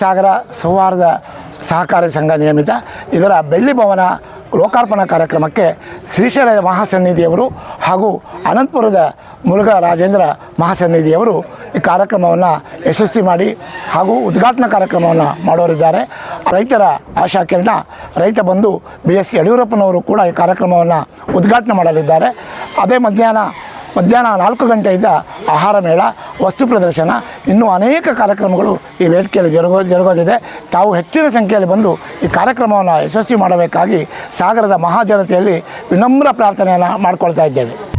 ಸಾಗರ ಸೌಹಾರ್ದ ಸಹಕಾರ ಸಂಘ ನಿಯಮಿತ. ಇದರ ಬೆಳ್ಳಿ ಭವನ ಲೋಕಾರ್ಪಣಾ ಕಾರ್ಯಕ್ರಮಕ್ಕೆ ಶ್ರೀಶೈಲ ಮಹಾಸನ್ನಿಧಿಯವರು ಹಾಗೂ ಅನಂತಪುರದ ಮುರುಘ ರಾಜೇಂದ್ರ ಮಹಾಸನ್ನಿಧಿಯವರು ಈ ಕಾರ್ಯಕ್ರಮವನ್ನು ಯಶಸ್ವಿ ಮಾಡಿ ಹಾಗೂ ಉದ್ಘಾಟನಾ ಕಾರ್ಯಕ್ರಮವನ್ನು ಮಾಡೋರಿದ್ದಾರೆ. ರೈತರ ಆಶಾಕಿರಣ ರೈತ ಬಂಧು ಬಿ ಎಸ್ ಯಡಿಯೂರಪ್ಪನವರು ಕೂಡ ಈ ಕಾರ್ಯಕ್ರಮವನ್ನು ಉದ್ಘಾಟನೆ ಮಾಡಲಿದ್ದಾರೆ. ಅದೇ ಮಧ್ಯಾಹ್ನ ಮಧ್ಯಾಹ್ನ ನಾಲ್ಕು ಗಂಟೆಯಿಂದ ಆಹಾರ ಮೇಳ, ವಸ್ತು ಪ್ರದರ್ಶನ, ಇನ್ನೂ ಅನೇಕ ಕಾರ್ಯಕ್ರಮಗಳು ಈ ವೇದಿಕೆಯಲ್ಲಿ ಜರುಗೋ, ಜರುಗೋದಿದೆ. ತಾವು ಹೆಚ್ಚಿನ ಸಂಖ್ಯೆಯಲ್ಲಿ ಬಂದು ಈ ಕಾರ್ಯಕ್ರಮವನ್ನು ಯಶಸ್ವಿ ಮಾಡಬೇಕಾಗಿ ಸಾಗರದ ಮಹಾಜನತೆಯಲ್ಲಿ ವಿನಮ್ರ ಪ್ರಾರ್ಥನೆಯನ್ನು ಮಾಡಿಕೊಳ್ತಾ ಇದ್ದೇವೆ.